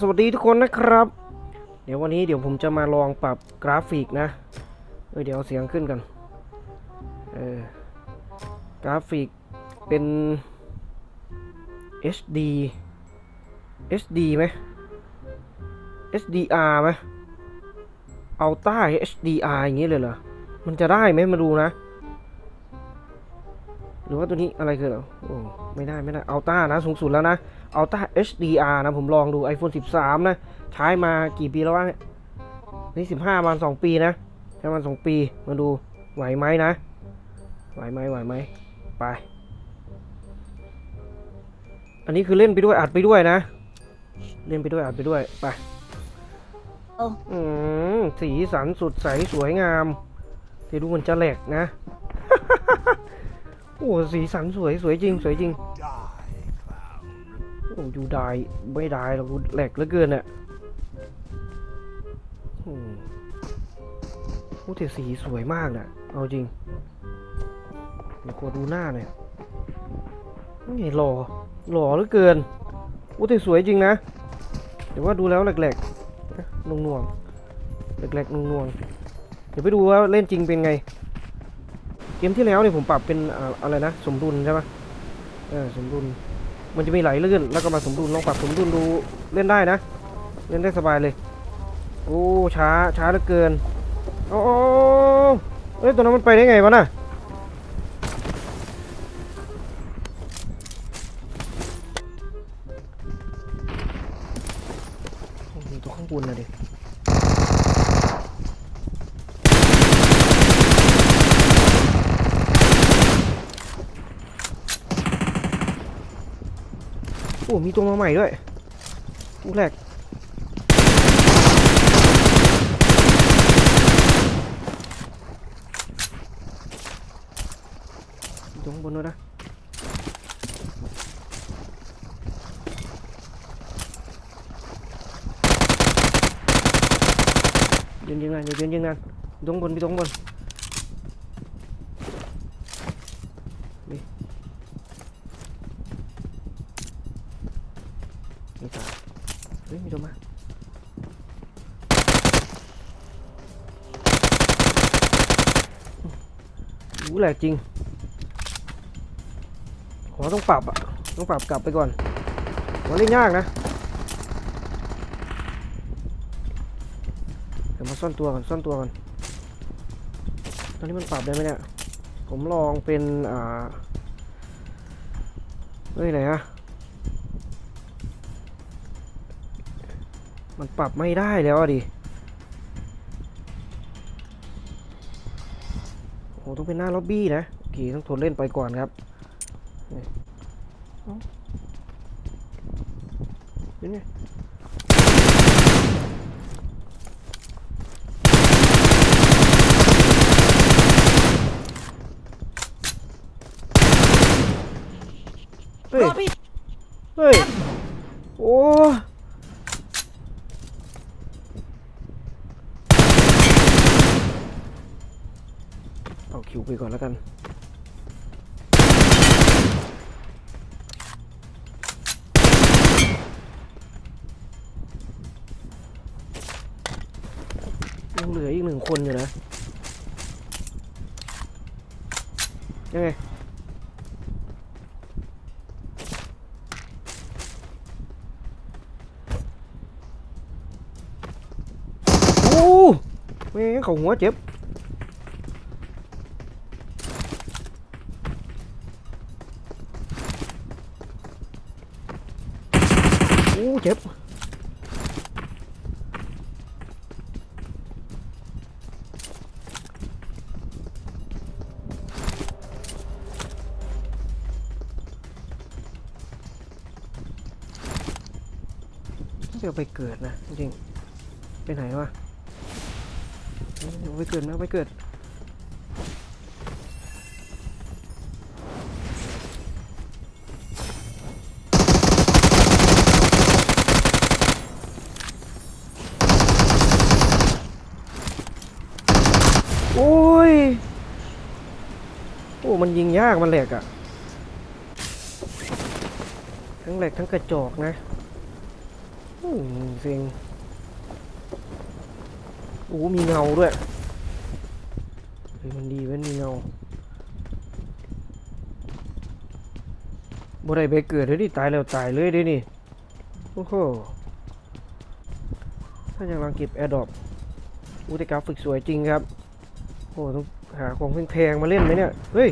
สวัสดีทุกคนนะครับ เดี๋ยววันนี้เดี๋ยวผมจะมาลองปรับกราฟิกนะเอ้ยเดี๋ยวเอาเสียงขึ้นกันเออกราฟิกเป็น HD HD ไหม HDR ไหม Ultra HDR อย่างนี้เลยเหรอ มันจะได้ไหมมาดูนะ หรือว่าตัวนี้อะไรคือเหรอโอ้ไม่ได้ไม่ได้ Ultra นะสูงสุดแล้วนะ Ultra HDR นะผมลองดู iPhone 13 นะ ใช้มากี่ปีแล้ววะเนี่ยนี่15ประมาณ2ปีนะใช้มา2ปีมาดูไหวไหมนะ ไหวไหมไหวไหมไป อันนี้คือเล่นไปด้วยอัดไปด้วยนะ เล่นไปด้วยอัดไปด้วยไปเอ้าอืมสีสันสดใสสวยงามแต่ดูมันจะแหลกนะโอ้สีสันสวยสวยจริง สวยจริง โอ้ยูได้ไม่ได้หรอกแหลกเหลือเกินอะอืมโอ้แต่สีสวยมากนะเอาจริงเดี๋ยวขอดูหน้าหน่อยนี่หล่อหล่อเหลือเกินโอ้แต่สวยจริงนะแต่ว่าดูแล้วแหลกๆนุ่งนวงๆแหลกๆนุ่งนวงๆเดี๋ยวไปดูว่าเล่นจริงเป็นไง เกมที่แล้วเนี่ยผมปรับเป็นอะไรนะ สมดุลใช่ปะเออสมดุล มันจะมีไหลลื่นแล้วก็มาสมดุลลองปรับสมดุลดูเล่นได้นะ เล่นได้สบายเลย โอ้ช้าช้าเหลือเกินโอ้โอ้เอ้ยตัวนั้นมันไปได้ไงวะน่ะ โอ้มีตัวมาใหม่ด้วยลูกแรกตัวข้างบนด้วยนะยืนยิงนะอย่ายืนยิงนะตรงบนไปตรงบน แหลกจริงขอต้องปรับอะ ต้องปรับกลับไปก่อนมันเล่นยากนะเดี๋ยวมาซ่อนตัวก่อนซ่อนตัวก่อนตอนนี้มันปรับได้ไหมเนี่ย ผมลองเป็น อ่าเฮ้ยไหนอะมันปรับไม่ได้แล้วอะดิ ต้องเป็นหน้าล็อบบี้นะโอเคต้องทนเล่นไปก่อนครับนี่เอ้าเป็นไงเฮ้ยรอพี่เฮ้ย โอ้ เอาคิวไปก่อนแล้วกัน ยังเหลืออีกหนึ่งคนอยู่นะ ยังไงโอ้แม่งเขาหัวเจ็บ เจ็บเดี๋ยวไปเกิดนะจริงๆไปไหนวะเดี๋ยวไปเกิดนะไปเกิด มันยิงยากมันแหลกอะทั้งแหลกทั้งกระจอกนะอ้อืมเซ็งโอ้มีเงาด้วยเฮ้ยมันดีเว้ยมีเงาบ่ได้ไปเกิดเลยดิตายแล้วตายเลยด้นี่โอ้โหถ้ายังรังเก็บแอร์ดรอปอุตกราฟิกสวยจริงครับ โอ้ต้อง หาของแพงๆมาเล่นไหมเนี่ย เฮ้ย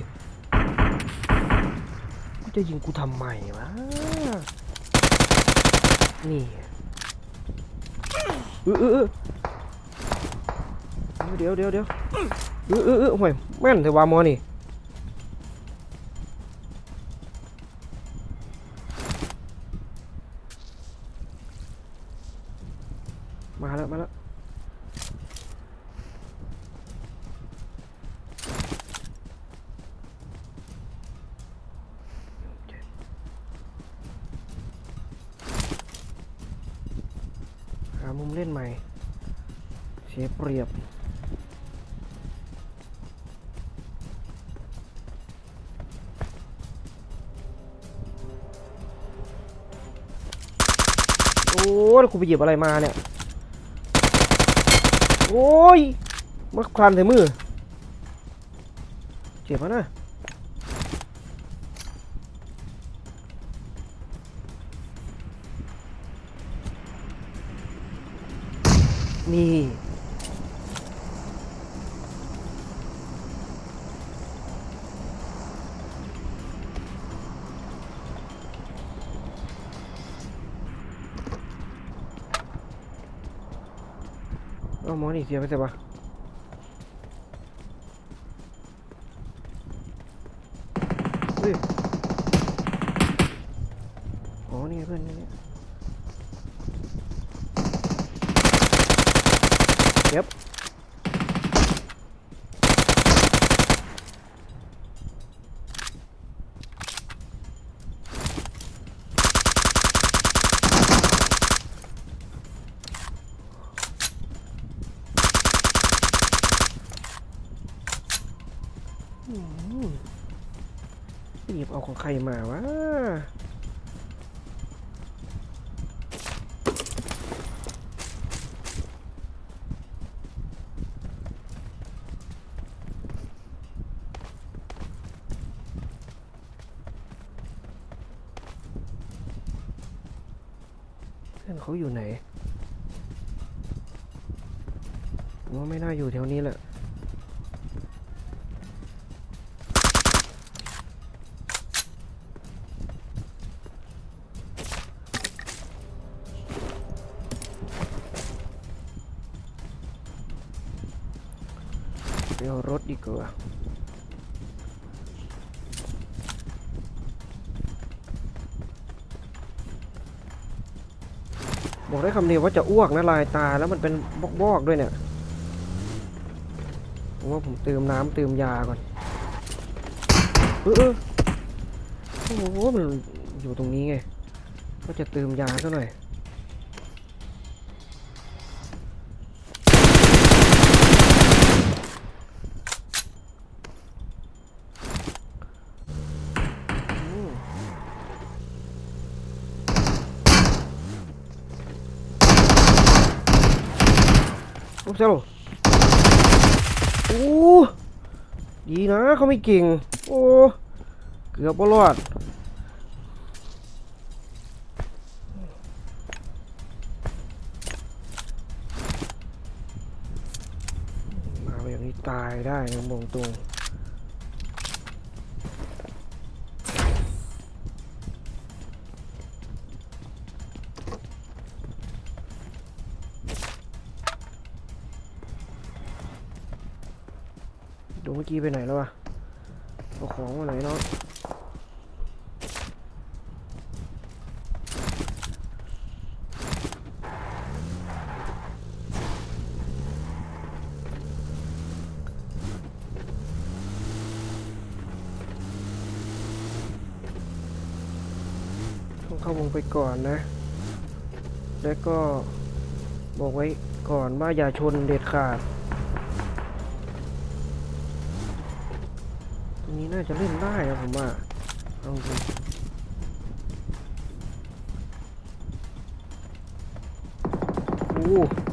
กูจะยิงกูทำไมวะ นี่เออเออเดี๋ยวเดี๋ยวเดี๋ยวเออเออเออห่วยแม่นเทวามอนี่ มุมเล่นใหม่ เสียเปรียบ โอ้ยกูไปหยิบอะไรมาเนี่ย โอ้ยมาคลานใส่มือ เจ็บปะนะ นี่ เอาหมอนี่เสียไปใส่ปะเฮ้ยอ๋อนี่ไงเพื่อนนี่เนี่ยเก็บอืมไปหยิบเอา ของใครมาวะเพื่อนเขาอยู่ไหนผมว่าไม่น่าอยู่แถวนี้แหละ เดี๋ยวรถดีกว่าบอกได้คำเดียวว่าจะอ้วกนะลายตาแล้วมันเป็นบกๆด้วยเนี่ยผมว่าผมเติมน้ำเติมยาก่อนเออเออโอ้โหมันอยู่ตรงนี้ไงก็จะเติมยาซะหน่อย เซลโอ้ดีนะเขาไม่เก่ง โอ้เกือบบ่รอดมาแบบนี้ตายได้นะมองตรง กี้ไปไหนแล้ววะเอาของมาไหนเนาะต้องเข้าวงไปก่อนนะ แล้วก็บอกไว้ก่อนว่าอย่าชนเด็ดขาด นี้น่าจะเล่นได้ครับผมว่าเอาจริโอ้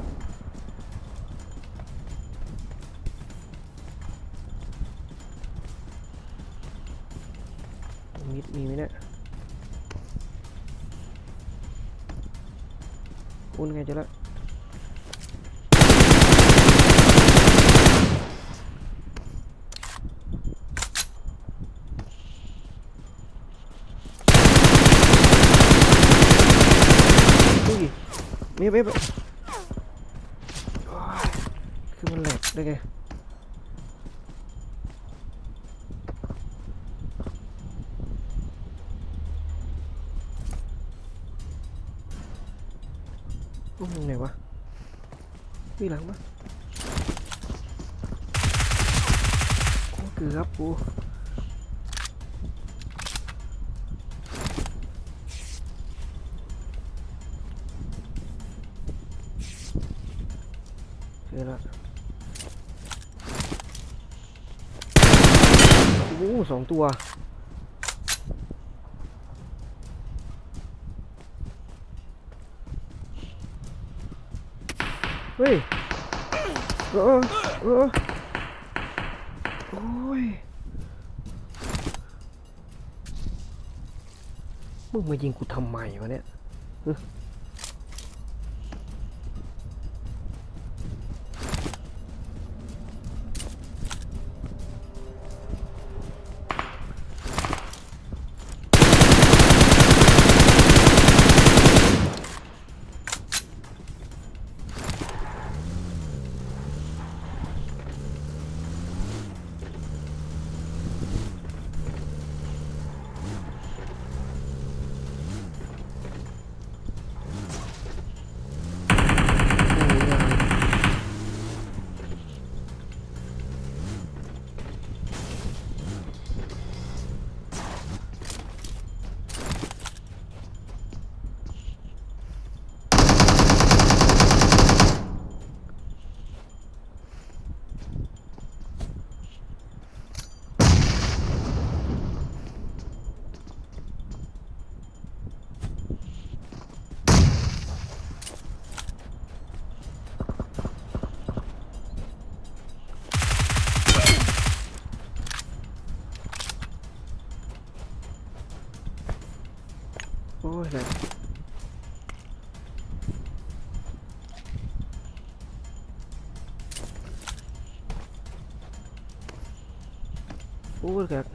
เมียเมียโอ๊ยคือมันแหลกได้ไงโอ้มึงไหนวะมีหลังปะโอ้เกือบกู สองตัว เฮ้ยเออเออโอ้ยมึงมายิงกูทำไมวะเนี่ย อ้ยแหลกโอ้ยกับ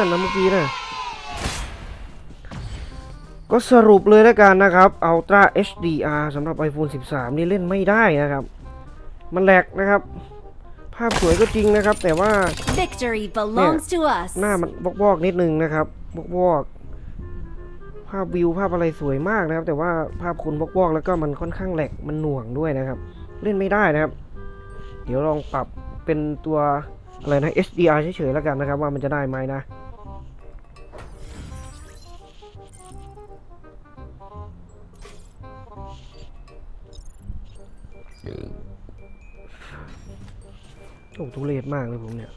อนนะเมื่อกี้นะก็สรุปเลยแล้วกันนะครับ Ultra HDR สำหรับ iPhone 13 นี่เล่นไม่ได้นะครับ มันแหลกนะครับ ภาพสวยก็จริงนะครับ แต่ว่า Victory belongs to us. หน้ามันวอกๆนิดนึงนะครับวอกๆภาพวิวภาพอะไรสวยมากนะครับ แต่ว่าภาพคุณวอกๆแล้วก็มันค่อนข้างแหลกมันหน่วงด้วยนะครับ เล่นไม่ได้นะครับ เดี๋ยวลองปรับเป็นตัวอะไรนะ HDR เฉยๆแล้วกันนะครับ ว่ามันจะได้ไหมนะ โอ้ทุเรศมากเลยผมเนี่ย